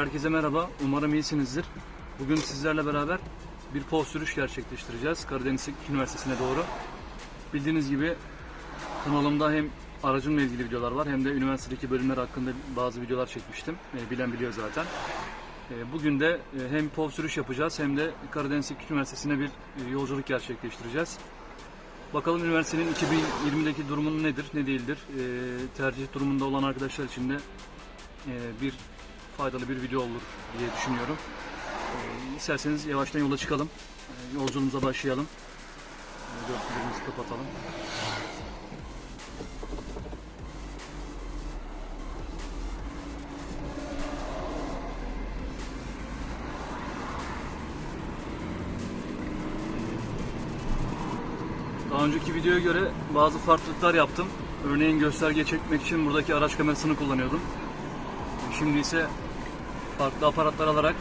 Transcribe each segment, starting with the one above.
Herkese merhaba, umarım iyisinizdir. Bugün sizlerle beraber bir pov sürüş gerçekleştireceğiz Karadeniz Üniversitesi'ne doğru. Bildiğiniz gibi kanalımda hem aracımla ilgili videolar var hem de üniversitedeki bölümler hakkında bazı videolar çekmiştim. E, bilen biliyor zaten. E, bugün de e, hem pov sürüş yapacağız hem de Karadeniz Üniversitesi'ne bir yolculuk gerçekleştireceğiz. Bakalım üniversitenin 2020'deki durumu nedir, ne değildir? Tercih durumunda olan arkadaşlar için de bir faydalı bir video olur diye düşünüyorum. E, isterseniz yavaştan yola çıkalım. E, yolculuğumuza başlayalım. E, kapatalım. Daha önceki videoya göre bazı farklılıklar yaptım. Örneğin gösterge çekmek için buradaki araç kamerasını kullanıyordum. Şimdi ise farklı aparatlar alarak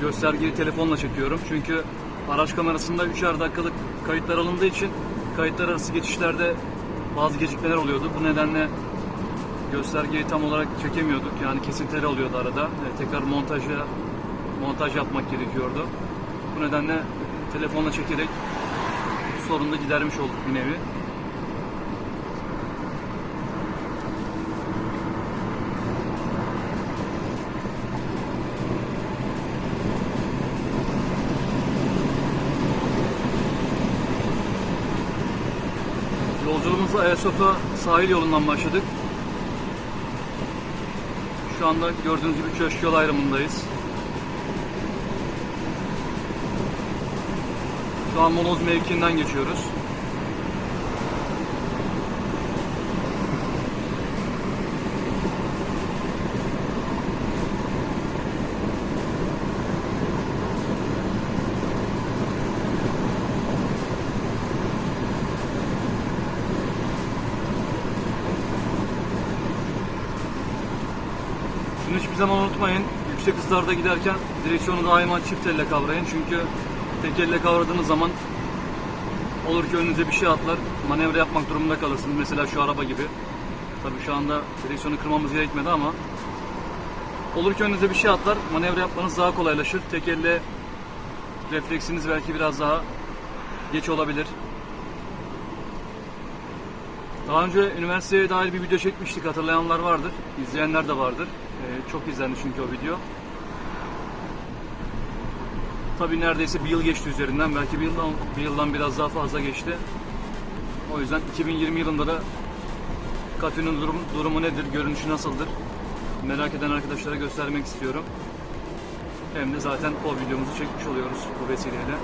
göstergeyi telefonla çekiyorum. Çünkü araç kamerasında 3'er dakikalık kayıtlar alındığı için kayıtlar arası geçişlerde bazı gecikmeler oluyordu. Bu nedenle göstergeyi tam olarak çekemiyorduk. Yani kesintiler oluyordu arada. E, tekrar montaja montaj yapmak gerekiyordu. Bu nedenle telefonla çekerek sorunu gidermiş olduk bir nevi. Ayasofya sahil yolundan başladık. Şu anda gördüğünüz gibi Köşk yol ayrımındayız. Şu an Moloz mevkiinden geçiyoruz. Hızlarda giderken direksiyonu daima çift elle kavrayın. Çünkü tek elle kavradığınız zaman olur ki önünüze bir şey atlar. Manevra yapmak durumunda kalırsınız. Mesela şu araba gibi. Tabii şu anda direksiyonu kırmamız gerekmedi ama olur ki önünüze bir şey atlar. Manevra yapmanız daha kolaylaşır. Tek elle refleksiniz belki biraz daha geç olabilir. Daha önce üniversiteye dair bir video çekmiştik hatırlayanlar vardır. İzleyenler de vardır. Ee, çok izlendi çünkü o video. Tabii neredeyse bir yıl geçti üzerinden. Belki bir yıldan, bir yıldan biraz daha fazla geçti. O yüzden 2020 yılında da Katü'nün durum, durumu nedir, görünüşü nasıldır merak eden arkadaşlara göstermek istiyorum. Hem de zaten o videomuzu çekmiş oluyoruz bu vesileyle.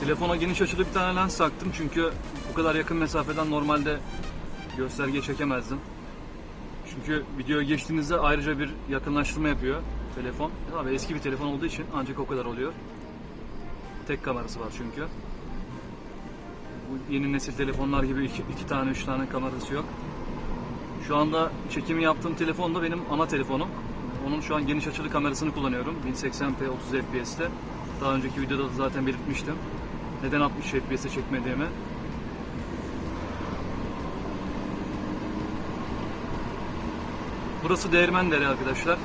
Telefona geniş açılı bir tane lens taktım çünkü bu kadar yakın mesafeden normalde gösterge çekemezdim. Çünkü videoya geçtiğinizde ayrıca bir yakınlaştırma yapıyor telefon. Tabii eski bir telefon olduğu için ancak o kadar oluyor. Tek kamerası var çünkü. Bu yeni nesil telefonlar gibi iki, iki tane, üç tane kamerası yok. Şu anda çekimi yaptığım telefon da benim ana telefonum. Onun şu an geniş açılı kamerasını kullanıyorum. 1080p 30 fps'te. Daha önceki videoda da zaten belirtmiştim. Neden 60 fps'te çekmediğimi. Burası Değirmendere arkadaşlar.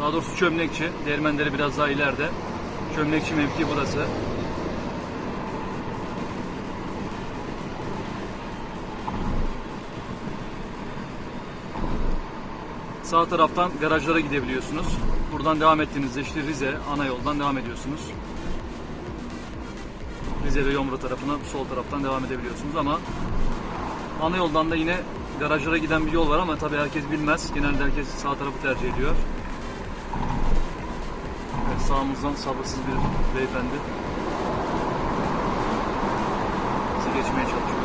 Daha doğrusu Çömlekçi. Değirmendere biraz daha ileride. Çömlekçi mevki burası. Sağ taraftan garajlara gidebiliyorsunuz. Buradan devam ettiğinizde işte Rize ana yoldan devam ediyorsunuz. Rize ve Yomra tarafına sol taraftan devam edebiliyorsunuz ama ana yoldan da yine garajlara giden bir yol var ama tabii herkes bilmez. Genelde herkes sağ tarafı tercih ediyor. Evet, sağımızdan sabırsız bir beyefendi bizi geçmeye çalışıyor.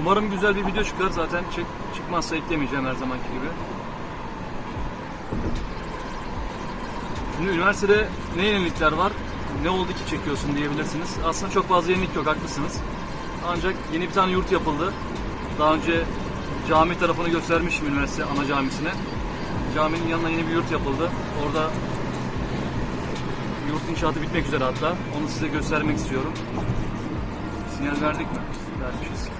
Umarım güzel bir video çıkar. Zaten çık, çıkmazsa eklemeyeceğim her zamanki gibi. Şimdi üniversitede ne yenilikler var? ne oldu ki çekiyorsun diyebilirsiniz. Aslında çok fazla yenilik yok haklısınız. Ancak yeni bir tane yurt yapıldı. Daha önce cami tarafını göstermiştim üniversite ana camisine. Caminin yanına yeni bir yurt yapıldı. Orada yurt inşaatı bitmek üzere hatta. Onu size göstermek istiyorum. Sinyal verdik mi? Vermişiz.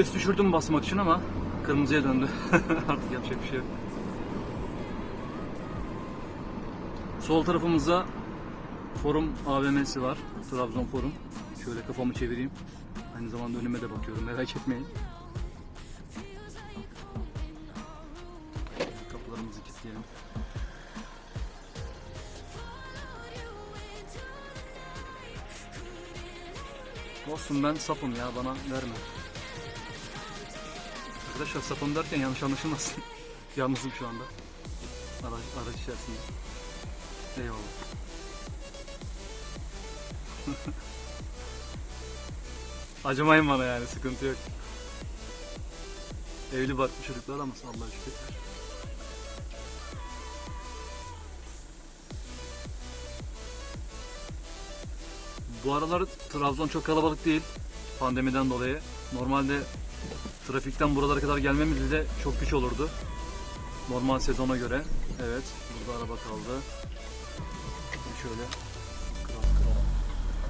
Vites düşürdüm basmak için ama kırmızıya döndü. Artık yapacak bir şey yok. Sol tarafımızda Forum AVM'si var. Trabzon Forum. Şöyle kafamı çevireyim. Aynı zamanda önüme de bakıyorum merak etmeyin. Kapılarımızı kilitleyelim. Olsun ben sapım ya bana verme. Arkadaşlar sapım derken yanlış anlaşılmasın. Yalnızım şu anda. Araç, araç içerisinde. Eyvallah. Acımayın bana yani sıkıntı yok. Evli barklı çocuklar ama Allah'a şükür. Bu aralar Trabzon çok kalabalık değil pandemiden dolayı. Normalde trafikten buralara kadar gelmemiz bile çok güç olurdu. Normal sezona göre. Evet, burada araba kaldı. Şöyle.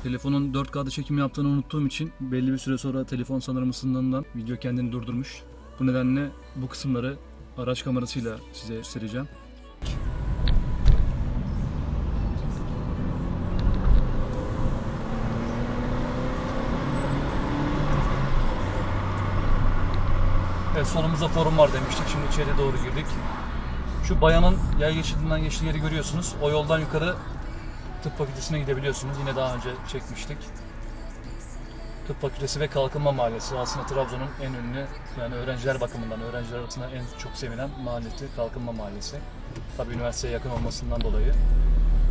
Telefonun 4K'da çekim yaptığını unuttuğum için belli bir süre sonra telefon sanırım ısındığından video kendini durdurmuş. Bu nedenle bu kısımları araç kamerasıyla size göstereceğim. Evet solumuzda forum var demiştik. Şimdi içeri doğru girdik. Şu bayanın yay geçidinden geçtiği yeri görüyorsunuz. O yoldan yukarı tıp fakültesine gidebiliyorsunuz. Yine daha önce çekmiştik. Tıp fakültesi ve kalkınma mahallesi aslında Trabzon'un en ünlü yani öğrenciler bakımından öğrenciler arasında en çok sevilen mahallesi kalkınma mahallesi. Tabii üniversiteye yakın olmasından dolayı.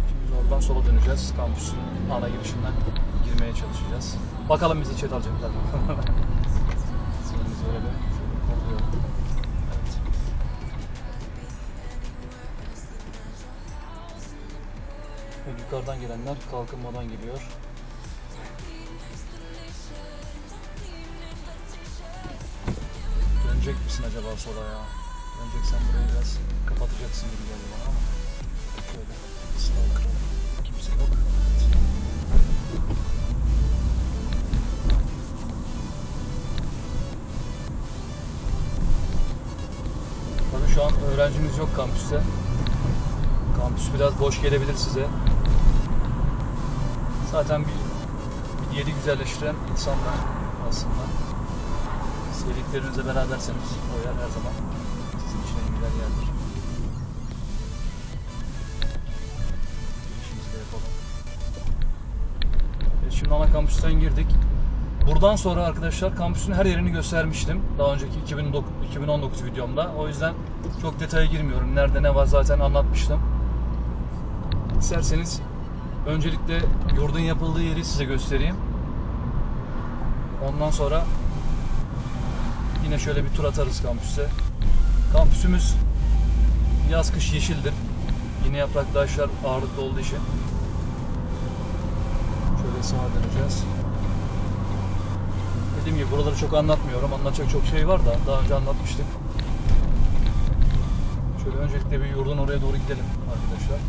Şimdi oradan sola döneceğiz. Kampüsün ana girişinden girmeye çalışacağız. Bakalım bizi içeri alacaklar yukarıdan gelenler kalkınmadan geliyor. Dönecek misin acaba sola ya? Döneceksen burayı biraz kapatacaksın gibi geldi bana ama. Şöyle sağ. Kimse yok. Tabii şu an öğrencimiz yok kampüste. Kampüs biraz boş gelebilir size. Zaten bir, bir yeri güzelleştiren insanlar aslında. Sevdiklerinizle beraberseniz o yer her zaman sizin için en güzel yerdir. İşimizi yapalım. Evet, şimdi ana kampüsten girdik. Buradan sonra arkadaşlar kampüsün her yerini göstermiştim. Daha önceki 2009, 2019 videomda. O yüzden çok detaya girmiyorum. Nerede ne var zaten anlatmıştım. İsterseniz öncelikle yurdun yapıldığı yeri size göstereyim. Ondan sonra yine şöyle bir tur atarız kampüse. Kampüsümüz yaz kış yeşildir. Yine yapraklı ağaçlar ağırlıklı olduğu için. Şöyle sağa döneceğiz. Dediğim gibi buraları çok anlatmıyorum. Anlatacak çok şey var da daha önce anlatmıştık. Şöyle öncelikle bir yurdun oraya doğru gidelim arkadaşlar.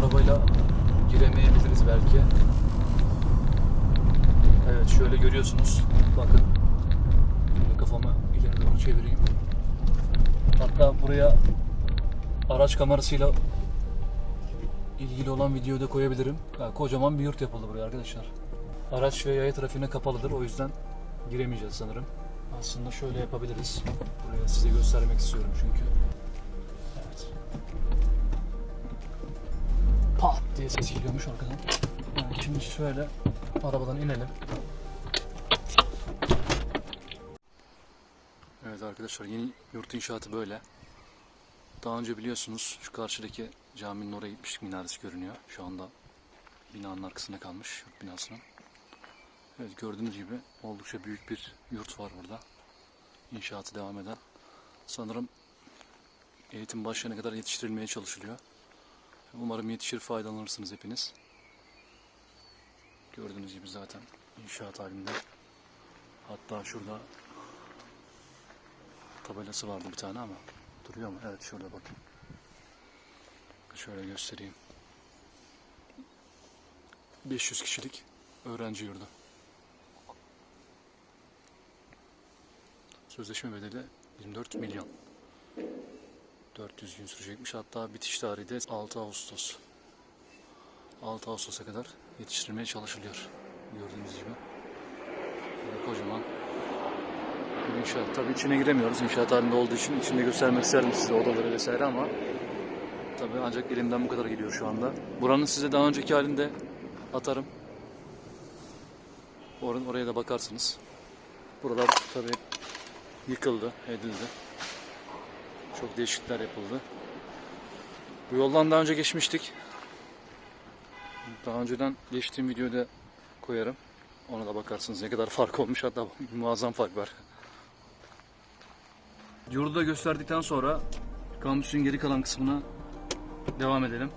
Arabayla giremeyebiliriz belki. Evet şöyle görüyorsunuz. Bakın. Şöyle kafamı ileri doğru çevireyim. Hatta buraya araç kamerasıyla ilgili olan videoyu da koyabilirim. Ha, kocaman bir yurt yapıldı buraya arkadaşlar. Araç ve yaya trafiğine kapalıdır. O yüzden giremeyeceğiz sanırım. Aslında şöyle yapabiliriz. Buraya size göstermek istiyorum çünkü. Pat diye ses geliyormuş arkadan. Yani şimdi şöyle arabadan inelim. Evet arkadaşlar yeni yurt inşaatı böyle. Daha önce biliyorsunuz şu karşıdaki caminin oraya gitmiştik minaresi görünüyor. Şu anda binanın arkasında kalmış yurt binasının. Evet gördüğünüz gibi oldukça büyük bir yurt var burada. İnşaatı devam eden. Sanırım eğitim başlayana kadar yetiştirilmeye çalışılıyor. Umarım yetişir faydalanırsınız hepiniz. Gördüğünüz gibi zaten inşaat halinde. Hatta şurada tabelası vardı bir tane ama duruyor mu? Evet şurada bakın. Şöyle göstereyim. 500 kişilik öğrenci yurdu. Sözleşme bedeli 24 milyon. 400 gün sürecekmiş. Hatta bitiş tarihi de 6 Ağustos. 6 Ağustos'a kadar yetiştirmeye çalışılıyor. Gördüğünüz gibi. Böyle kocaman bir inşaat. Tabii içine giremiyoruz. İnşaat halinde olduğu için içinde göstermek isterim size odaları vesaire ama tabii ancak elimden bu kadar geliyor şu anda. Buranın size daha önceki halinde atarım. Or oraya da bakarsınız. Buralar tabii yıkıldı, edildi. Çok değişiklikler yapıldı. Bu yoldan daha önce geçmiştik. Daha önceden geçtiğim videoda koyarım. Ona da bakarsınız ne kadar fark olmuş hatta muazzam fark var. Yurdu da gösterdikten sonra kampüsün geri kalan kısmına devam edelim.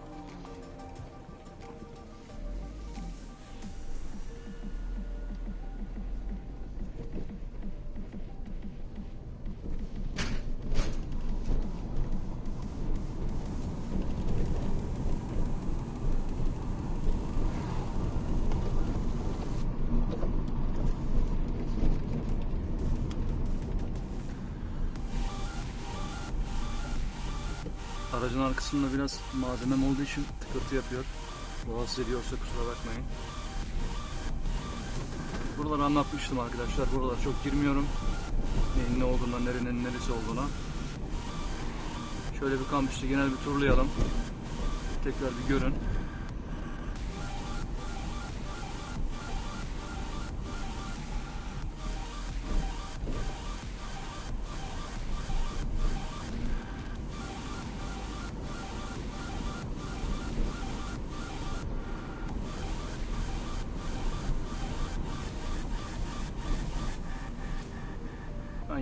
Aracın arkasında biraz malzemem olduğu için tıkırtı yapıyor. Rahatsız ediyorsa kusura bakmayın. Buraları anlatmıştım arkadaşlar. Buralara çok girmiyorum. Neyin ne olduğuna, nerenin neresi olduğuna. Şöyle bir kampüsü genel bir turlayalım. Tekrar bir görün.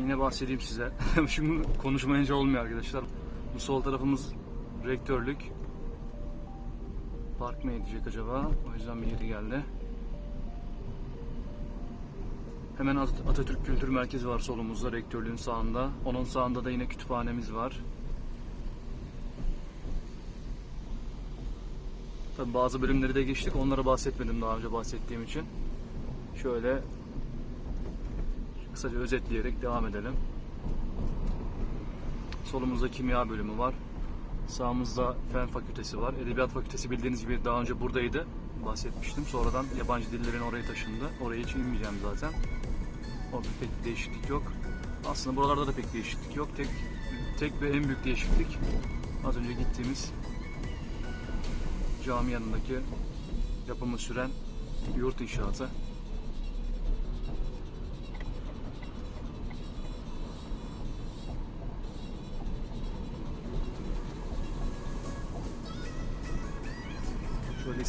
Yine bahsedeyim size. Şimdi konuşmayınca olmuyor arkadaşlar. Bu sol tarafımız rektörlük. Park mı edecek acaba? O yüzden bir yeri geldi. Hemen At- Atatürk Kültür Merkezi var solumuzda rektörlüğün sağında. Onun sağında da yine kütüphanemiz var. Tabi bazı bölümleri de geçtik. Onlara bahsetmedim daha önce bahsettiğim için. Şöyle kısaca özetleyerek devam edelim. Solumuzda kimya bölümü var. Sağımızda fen fakültesi var. Edebiyat fakültesi bildiğiniz gibi daha önce buradaydı. Bahsetmiştim. Sonradan yabancı dillerin oraya taşındı. Oraya hiç inmeyeceğim zaten. Orada pek değişiklik yok. Aslında buralarda da pek değişiklik yok. Tek tek ve en büyük değişiklik az önce gittiğimiz cami yanındaki yapımı süren yurt inşaatı.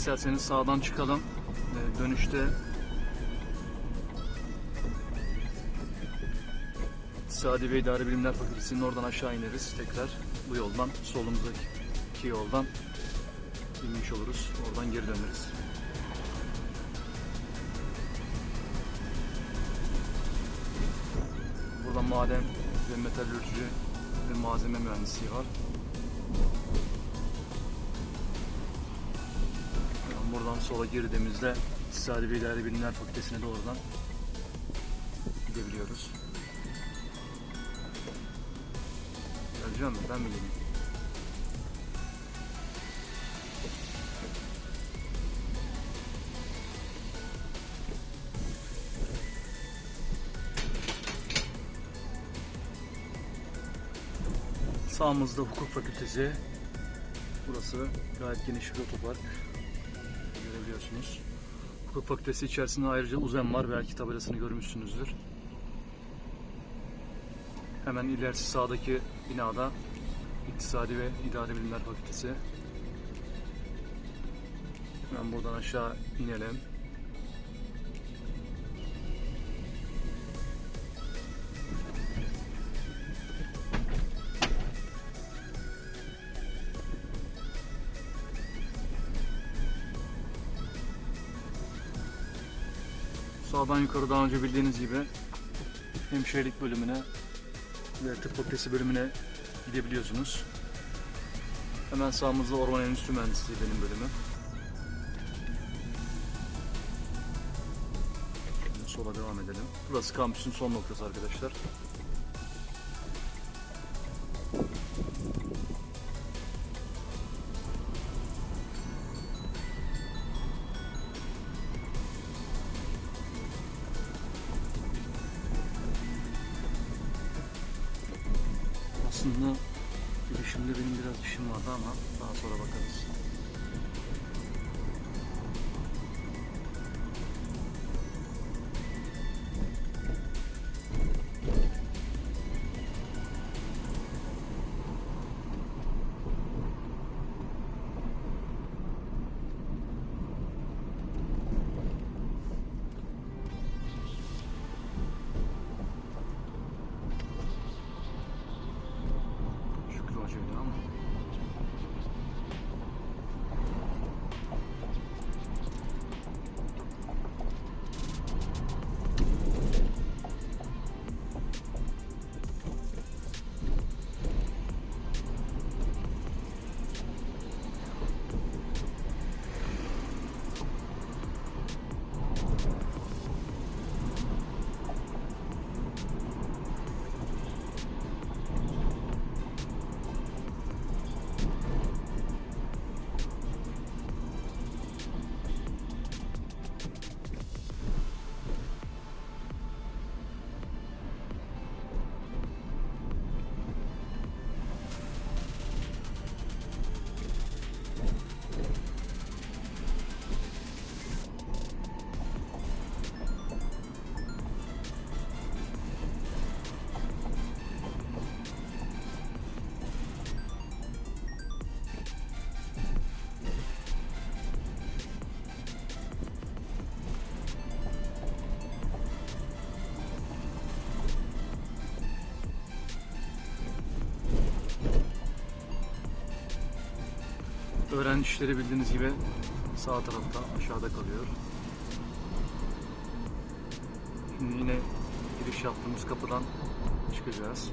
İsterseniz sağdan çıkalım. Ee, dönüşte İktisadi ve İdari Bilimler Fakültesi'nin oradan aşağı ineriz tekrar. Bu yoldan, solumuzdaki yoldan inmiş oluruz. Oradan geri döneriz. Burada maden ve metalürji ve malzeme mühendisliği var. Buradan sola girdiğimizde İktisadi ve İdari Bilimler Fakültesi'ne doğrudan gidebiliyoruz. Geleceğim mi? Ben mi geleyim? Sağımızda hukuk fakültesi. Burası gayet geniş bir otopark. Görebiliyorsunuz. Hukuk fakültesi içerisinde ayrıca UZEM var. Belki tabelasını görmüşsünüzdür. Hemen ilerisi sağdaki binada İktisadi ve İdari Bilimler Fakültesi. Hemen buradan aşağı inelim. Sağdan yukarı daha önce bildiğiniz gibi hemşirelik bölümüne ve tıp fakültesi bölümüne gidebiliyorsunuz. Hemen sağımızda orman endüstri mühendisliği benim bölümü. Şimdi sola devam edelim. Burası kampüsün son noktası arkadaşlar. Aslında girişimde benim biraz işim vardı ama daha sonra bakarız. Öğrenci işleri bildiğiniz gibi sağ tarafta aşağıda kalıyor. Şimdi yine giriş yaptığımız kapıdan çıkacağız.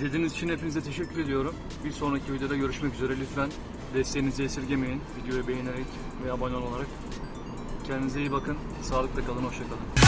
İzlediğiniz için hepinize teşekkür ediyorum. Bir sonraki videoda görüşmek üzere. Lütfen desteğinizi esirgemeyin. Videoyu beğenerek ve abone olarak. Kendinize iyi bakın. Sağlıkla kalın. Hoşçakalın.